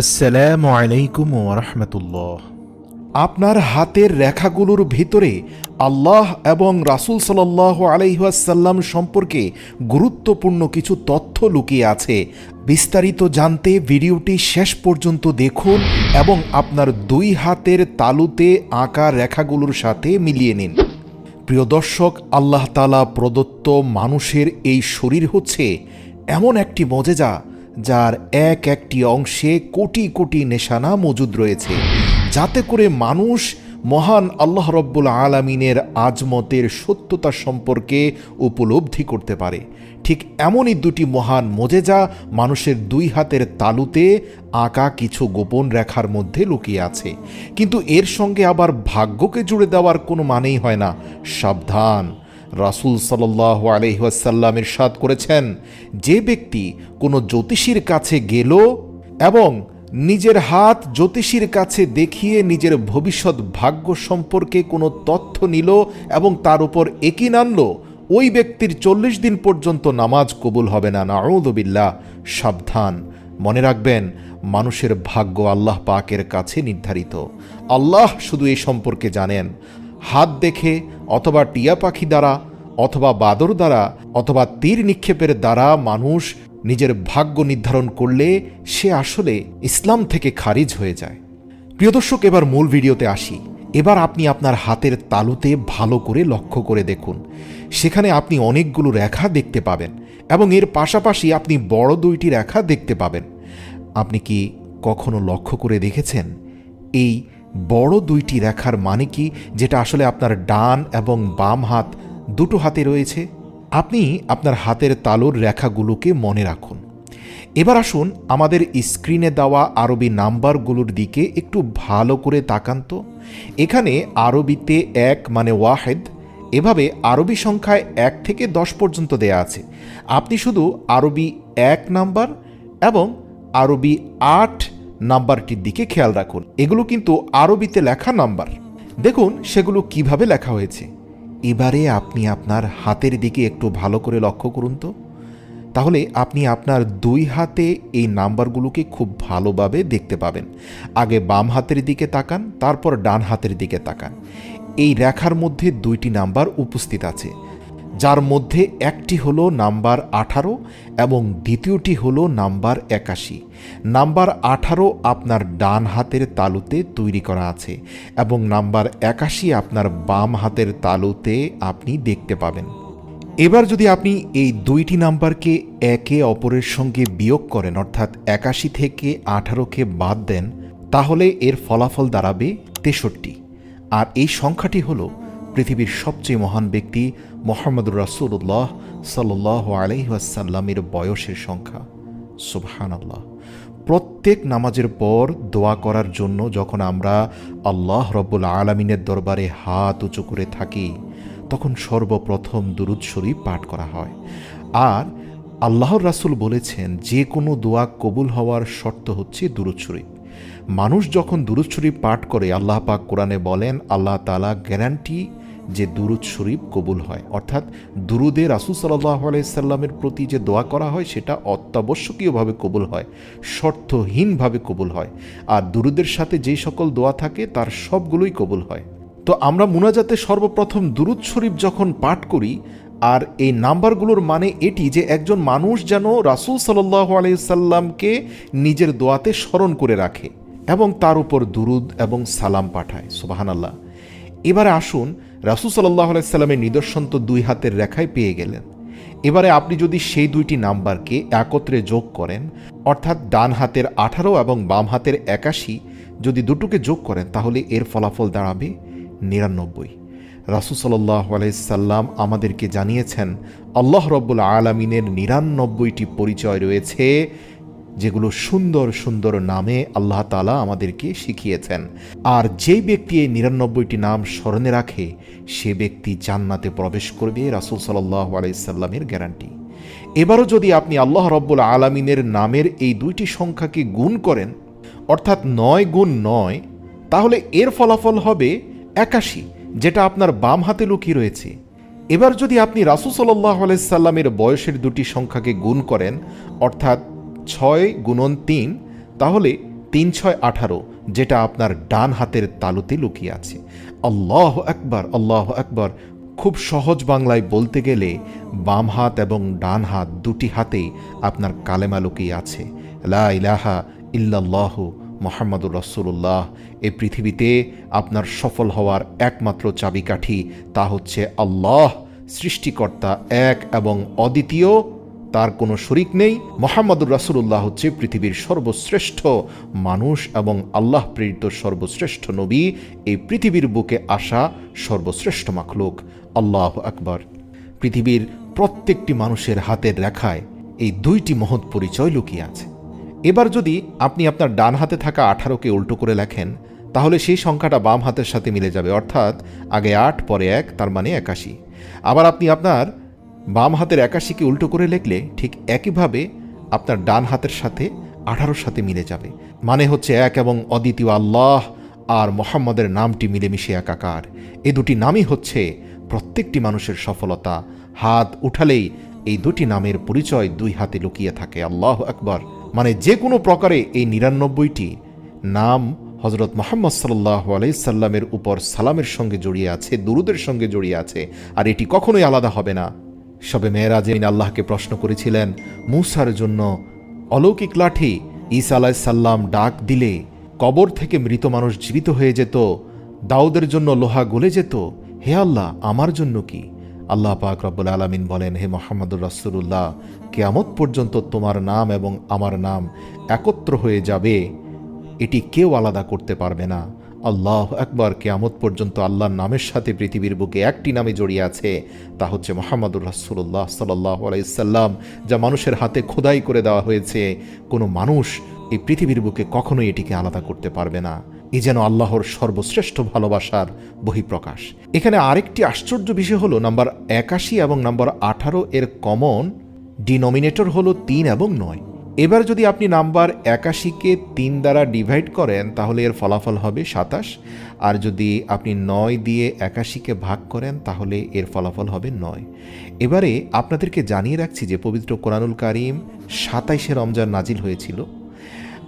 আসসালামু আলাইকুম ওরহমতুল্লাহ আপনার হাতের রেখাগুলোর ভিতরে আল্লাহ এবং রাসূল সাল্লাহ আলাইহাসাল্লাম সম্পর্কে গুরুত্বপূর্ণ কিছু তথ্য লুকিয়ে আছে। বিস্তারিত জানতে ভিডিওটি শেষ পর্যন্ত দেখুন এবং আপনার দুই হাতের তালুতে আঁকা রেখাগুলোর সাথে মিলিয়ে নিন। প্রিয় দর্শক, আল্লাহ তালা প্রদত্ত মানুষের এই শরীর হচ্ছে এমন একটি মজেজা যার এক একটি অংশে কোটি কোটি নেশানা মজুদ রয়েছে। যাতে করে মানুষ মহান আল্লাহ রব্বুল আলমিনের আজমতের সত্যতা সম্পর্কে উপলব্ধি করতে পারে। ঠিক এমনই দুটি মহান মজেজা মানুষের দুই হাতের তালুতে আঁকা কিছু গোপন রেখার মধ্যে লুকিয়ে আছে। কিন্তু এর সঙ্গে আবার ভাগ্যকে জুড়ে দেওয়ার কোনো মানেই হয় না। সাবধান। রাসুল সাল্লাহ আলহিহাসাল্লামের সাদ করেছেন, যে ব্যক্তি কোনো জ্যোতিষীর কাছে গেল এবং নিজের হাত জ্যোতিষীর কাছে দেখিয়ে নিজের ভবিষ্যৎ ভাগ্য সম্পর্কে কোনো তথ্য নিল এবং তার উপর একিন আনল, ওই ব্যক্তির চল্লিশ দিন পর্যন্ত নামাজ কবুল হবে না। নাউদবিল্লা সাবধান। মনে রাখবেন, মানুষের ভাগ্য আল্লাহ পাকের কাছে নির্ধারিত। আল্লাহ শুধু এই সম্পর্কে জানেন। হাত দেখে অথবা টিয়া পাখি দ্বারা, অথবা বাদর দ্বারা, অথবা তীর নিক্ষেপের দ্বারা মানুষ নিজের ভাগ্য নির্ধারণ করলে সে আসলে ইসলাম থেকে খারিজ হয়ে যায়। প্রিয় দর্শক, এবার মূল ভিডিওতে আসি। এবার আপনি আপনার হাতের তালুতে ভালো করে লক্ষ্য করে দেখুন। সেখানে আপনি অনেকগুলো রেখা দেখতে পাবেন এবং এর পাশাপাশি আপনি বড় দুইটি রেখা দেখতে পাবেন। আপনি কি কখনো লক্ষ্য করে দেখেছেন? এই বড় দুইটি রেখার মানে কি যেটা আসলে আপনার ডান এবং বাম হাত দুটো হাতে রয়েছে? আপনি আপনার হাতের তালুর রেখাগুলোকে মনে রাখুন। এবার আসুন আমাদের স্ক্রিনে দেওয়া আরবি নাম্বারগুলোর দিকে একটু ভালো করে তাকান তো। এখানে আরবিতে এক মানে ওয়াহেদ, এভাবে আরবি সংখ্যায় এক থেকে দশ পর্যন্ত দেয়া আছে। আপনি শুধু আরবি এক নাম্বার এবং আরবি আট নাম্বারটির দিকে খেয়াল রাখুন। এগুলো কিন্তু আরবিতে লেখা নাম্বার। দেখুন, সেগুলো কীভাবে লেখা হয়েছে। এবারে আপনি আপনার হাতের দিকে একটু ভালো করে লক্ষ্য করুন তো। তাহলে আপনি আপনার দুই হাতে এই নাম্বারগুলোকে খুব ভালোভাবে দেখতে পাবেন। আগে বাম হাতের দিকে তাকান, তারপর ডান হাতের দিকে তাকান। এই রেখার মধ্যে দুইটি নাম্বার উপস্থিত আছে। যার মধ্যে একটি হলো নাম্বার আঠারো এবং দ্বিতীয়টি হলো নাম্বার একাশি। নাম্বার আঠারো আপনার ডান হাতের তালুতে তৈরি করা আছে এবং নাম্বার একাশি আপনার বাম হাতের তালুতে আপনি দেখতে পাবেন। এবার যদি আপনি এই দুইটি নাম্বারকে একে অপরের সঙ্গে বিয়োগ করেন, অর্থাৎ একাশি থেকে আঠারোকে বাদ দেন, তাহলে এর ফলাফল দাঁড়াবে তেষট্টি। আর এই সংখ্যাটি হল পৃথিবীর সবচেয়ে মহান ব্যক্তি মোহাম্মদুর রাসুল্লাহ সাল্লাহ আলহিহাসাল্লামের বয়সের সংখ্যা। সুবহান আল্লাহ প্রত্যেক নামাজের পর দোয়া করার জন্য যখন আমরা আল্লাহ রব্বুল আলমিনের দরবারে হাত উঁচু করে থাকি, তখন সর্বপ্রথম দুরুদ শরীফ পাঠ করা হয়। আর আল্লাহর রাসুল বলেছেন, যে কোনো দোয়া কবুল হওয়ার শর্ত হচ্ছে দুরুদ শরীফ। মানুষ যখন দুরুদ পাঠ করে, আল্লাহ পাক কোরআনে বলেন, আল্লাহ তালা গ্যারান্টি যে দুরুদ শরীফ কবুল হয়। অর্থাৎ দুরুদে রাসুল সাল্লাহ আলাইসাল্লামের প্রতি যে দোয়া করা হয়, সেটা অত্যাবশ্যকীয়ভাবে কবুল হয়, শর্তহীনভাবে কবুল হয়। আর দুরুদের সাথে যেই সকল দোয়া থাকে, তার সবগুলোই কবুল হয়। তো আমরা মুনাজাতে সর্বপ্রথম দুরুদ শরীফ যখন পাঠ করি, আর এই নাম্বারগুলোর মানে এটি যে একজন মানুষ যেন রাসুল সাল্লাহ আলাইসাল্লামকে নিজের দোয়াতে স্মরণ করে রাখে এবং তার উপর দুরুদ এবং সালাম পাঠায়। সুবাহান আল্লাহ এবারে আসুন রাসুল সাল্লাহ নিদর্শন তো দুই হাতের রেখায় পেয়ে গেলেন। এবারে আপনি যদি সেই দুইটি নাম্বারকে একত্রে যোগ করেন, অর্থাৎ ডান হাতের আঠারো এবং বাম হাতের একাশি যদি দুটোকে যোগ করেন, তাহলে এর ফলাফল দাঁড়াবে নিরানব্বই। রাসুল সাল্লাহ আলাইসাল্লাম আমাদেরকে জানিয়েছেন, আল্লাহ রব্বুল আলমিনের নিরানব্বইটি পরিচয় রয়েছে যেগুলো সুন্দর সুন্দর নামে আল্লাহ তালা আমাদেরকে শিখিয়েছেন। আর যেই ব্যক্তি এই নিরানব্বইটি নাম স্মরণে রাখে, সে ব্যক্তি জান্নাতে প্রবেশ করবে রাসুল সাল্লাহ আলাইসাল্লামের গ্যারান্টি। এবারও যদি আপনি আল্লাহ রব্বুল আলমিনের নামের এই দুইটি সংখ্যাকে গুণ করেন, অর্থাৎ নয় গুণ নয়, তাহলে এর ফলাফল হবে একাশি, যেটা আপনার বাম হাতে লুকিয়ে রয়েছে। এবার যদি আপনি রাসুল সাল্লাহ আলাইসাল্লামের বয়সের দুটি সংখ্যাকে গুণ করেন, অর্থাৎ ছয় গুণন তিন, তাহলে তিন ছয় আঠারো, যেটা আপনার ডান হাতের তালুতে লুকিয়ে আছে। আল্লাহ একবার আল্লাহ একবার খুব সহজ বাংলায় বলতে গেলে বাম হাত এবং ডান হাত দুটি হাতেই আপনার কালেমা লুকিয়ে আছে। লা ইলাহা ইল্লাল্লাহ মোহাম্মদুর রসুল্লাহ এই পৃথিবীতে আপনার সফল হওয়ার একমাত্র চাবিকাঠি তা হচ্ছে আল্লাহ, সৃষ্টিকর্তা এক এবং অদ্বিতীয় তার কোনো শরিক নেই। মোহাম্মদুর রাসুল্লাহ হচ্ছে পৃথিবীর সর্বশ্রেষ্ঠ মানুষ এবং আল্লাহ প্রেরিত সর্বশ্রেষ্ঠ নবী। এই পৃথিবীর বুকে আসা সর্বশ্রেষ্ঠ মাখলুক। আল্লাহ আকবার। পৃথিবীর প্রত্যেকটি মানুষের হাতের রেখায় এই দুইটি মহৎ পরিচয় লুকিয়ে আছে। এবার যদি আপনি আপনার ডান হাতে থাকা আঠারোকে উল্টো করে লেখেন, তাহলে সেই সংখ্যাটা বাম হাতের সাথে মিলে যাবে, অর্থাৎ আগে আট, পরে এক, তার মানে একাশি। আবার আপনি আপনার বাম হাতের একাশিকে উল্টো করে লিখলে ঠিক একইভাবে আপনার ডান হাতের সাথে আঠারোর সাথে মিলে যাবে। মানে হচ্ছে এক এবং অদ্বিতীয় আল্লাহ আর মোহাম্মদের নামটি মিলেমিশে একাকার। এ দুটি নামই হচ্ছে প্রত্যেকটি মানুষের সফলতা। হাত উঠালেই এই দুটি নামের পরিচয় দুই হাতে লুকিয়ে থাকে। আল্লাহ আকবর। মানে যে কোনো প্রকারে এই নিরানব্বইটি নাম হজরত মোহাম্মদ সাল্লাহ আলাইসাল্লামের উপর সালামের সঙ্গে জড়িয়ে আছে, দুরুদের সঙ্গে জড়িয়ে আছে। আর এটি কখনোই আলাদা হবে না। সবে মেয়েরাজে আল্লাহকে প্রশ্ন করেছিলেন, মুসার জন্য অলৌকিক লাঠি? ঈসা আলাইসাল্লাম ডাক দিলে, কবর থেকে মৃত মানুষ জীবিত হয়ে যেত, দাউদের জন্য লোহা গলে যেত। হে আল্লাহ, আমার জন্য কি? আল্লাহ পাক রব্বুল আলমিন বলেন, হে মোহাম্মদুর রাসুল্লাহ কেয়ামত পর্যন্ত তোমার নাম এবং আমার নাম একত্র হয়ে যাবে। এটি কেউ আলাদা করতে পারবে না। আল্লাহ একবার কেয়ামত পর্যন্ত আল্লাহর নামের সাথে পৃথিবীর বুকে একটি নামে জড়িয়ে আছে, তা হচ্ছে মোহাম্মদুর রাসুল্লাহ সাল্লাহ আলাইসাল্লাম যা মানুষের হাতে খোদাই করে দেওয়া হয়েছে। কোনো মানুষ এই পৃথিবীর বুকে কখনোই এটিকে আলাদা করতে পারবে না। এ যেন আল্লাহর সর্বশ্রেষ্ঠ ভালোবাসার বহিঃপ্রকাশ। এখানে আরেকটি আশ্চর্য বিষয় হলো, নাম্বার একাশি এবং নাম্বার আঠারো এর কমন ডিনোমিনেটর হলো তিন এবং নয়। এবার যদি আপনি নাম্বার একাশিকে তিন দ্বারা ডিভাইড করেন, তাহলে এর ফলাফল হবে সাতাশ। আর যদি আপনি নয় দিয়ে একাশিকে ভাগ করেন, তাহলে এর ফলাফল হবে নয়। এবারে আপনাদেরকে জানিয়ে রাখছি যে পবিত্র কোরআনুল কারিম সাতাইশে রমজান নাজিল হয়েছিল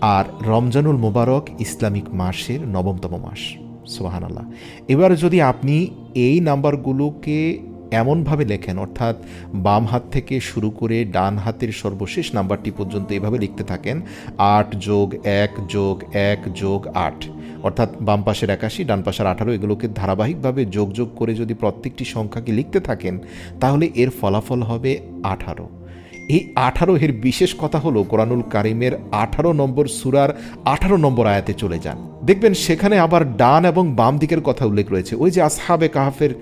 আর রমজানুল মোবারক ইসলামিক মাসের নবমতম মাস। সোহান আল্লাহ এবার যদি আপনি এই নাম্বারগুলোকে এমনভাবে লেখেন, অর্থাৎ বাম হাত থেকে শুরু করে ডান হাতের সর্বশেষ নাম্বারটি পর্যন্ত এভাবে লিখতে থাকেন, আট যোগ এক যোগ এক যোগ আট। অর্থাৎ বাম পাশের একাশি, ডান পাশের আঠারো, এগুলোকে ধারাবাহিকভাবে যোগ যোগ করে যদি প্রত্যেকটি সংখ্যাকে লিখতে থাকেন, তাহলে এর ফলাফল হবে আঠারো। এই আঠারো এর বিশেষ কথা হলো কোরআনুল কারিমের আঠারো নম্বর সুরার আঠারো নম্বর আয়াতে চলে যান। দেখবেন সেখানে আবার ডান এবং বাম দিকের কথা উল্লেখ রয়েছে। ওই যে আসহাবে কাহাফের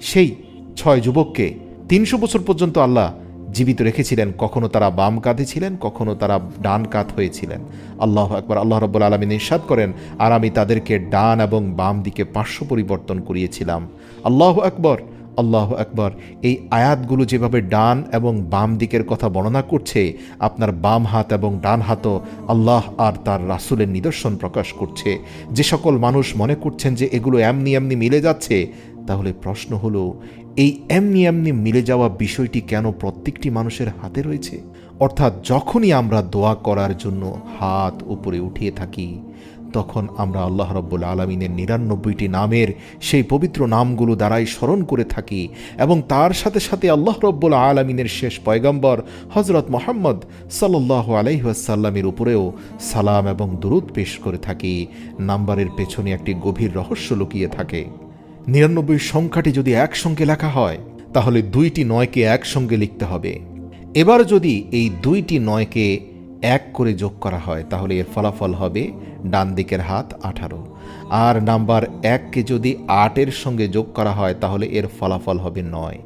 সেই ছয় যুবককে তিনশো বছর পর্যন্ত আল্লাহ জীবিত রেখেছিলেন। কখনো তারা বাম কাঁধে ছিলেন, কখনো তারা ডান কাত হয়েছিলেন আল্লাহ একবার আল্লাহ রব্বুল আলমী নিঃসাদ করেন, আর আমি তাদেরকে ডান এবং বাম দিকে পার্শ্ব পরিবর্তন করিয়েছিলাম। আল্লাহ আকবর আল্লাহ আকবর, এই আয়াতগুলো যেভাবে ডান এবং বাম দিকের কথা বর্ণনা করছে, আপনার বাম হাত এবং ডান হাতও আল্লাহ আর তার রাসুলের নিদর্শন প্রকাশ করছে। যে সকল মানুষ মনে করছেন যে এগুলো এমনি এমনি মিলে যাচ্ছে, তাহলে প্রশ্ন হলো এই এমনি এমনি মিলে যাওয়া বিষয়টি কেন প্রত্যেকটি মানুষের হাতে রয়েছে? অর্থাৎ যখনই আমরা দোয়া করার জন্য হাত উপরে উঠিয়ে থাকি, তখন আমরা আল্লাহ রব্বুল আলমিনের নিরানব্বইটি নামের সেই পবিত্র নামগুলো দ্বারাই স্মরণ করে থাকি এবং তার সাথে সাথে আল্লাহ রব্বুল আলমিনের শেষ পয়গম্বর হজরত মোহাম্মদ সাল্লাহ আলাইহাসাল্লামের উপরেও সালাম এবং দুরুদ পেশ করে থাকি। নাম্বারের পেছনে একটি গভীর রহস্য লুকিয়ে থাকে। নিরানব্বই সংখ্যাটি যদি একসঙ্গে লেখা হয়, তাহলে দুইটি নয়কে একসঙ্গে লিখতে হবে। এবার যদি এই দুইটি নয়কে এক করে যোগ করা হয়, তাহলে এর ফলাফল হবে ডান দিকের হাত আঠারো। আর নাম্বার এককে যদি আটের সঙ্গে যোগ করা হয়, তাহলে এর ফলাফল হবে নয়।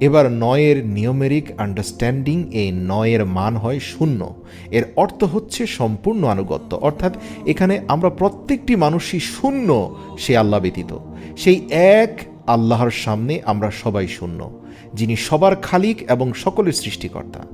এবার নয়ের নিয়মেরিক আন্ডারস্ট্যান্ডিং এই নয়ের মান হয় শূন্য। এর অর্থ হচ্ছে সম্পূর্ণ আনুগত্য, অর্থাৎ এখানে আমরা প্রত্যেকটি মানুষই শূন্য, সে আল্লাহ ব্যতীত। সেই এক আল্লাহর সামনে আমরা সবাই শূন্য, যিনি সবার খালিক এবং সকলের সৃষ্টিকর্তা।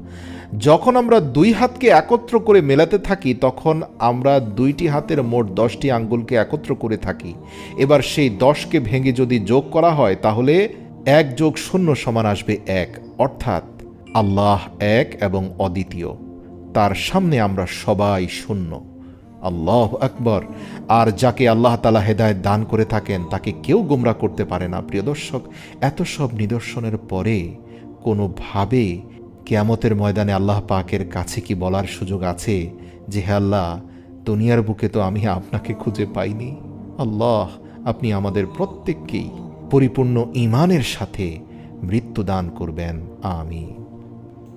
যখন আমরা দুই হাতকে একত্র করে মেলাতে থাকি, তখন আমরা দুইটি হাতের মোট দশটি আঙ্গুলকে একত্র করে থাকি। এবার সেই দশকে ভেঙে যদি যোগ করা হয়, তাহলে এক যোগ শূন্য সমান আসবে এক, অর্থাৎ আল্লাহ এক এবং অদ্বিতীয়। তার সামনে আমরা সবাই শূন্য। আল্লাহ আকবর। আর যাকে আল্লাহ তালা হেদায়ত দান করে থাকেন, তাকে কেউ গোমরা করতে পারে না। প্রিয় দর্শক, এত সব নিদর্শনের পরে কোনোভাবে কেয়ামতের ময়দানে আল্লাহ পাকের কাছে কি বলার সুযোগ আছে যে, হে আল্লাহ, দুনিয়ার বুকে তো আমি আপনাকে খুঁজে পাইনি। আল্লাহ, আপনি আমাদের প্রত্যেককেই পরিপূর্ণ ইমানের সাথে মৃত্যুদান করবেন। আমি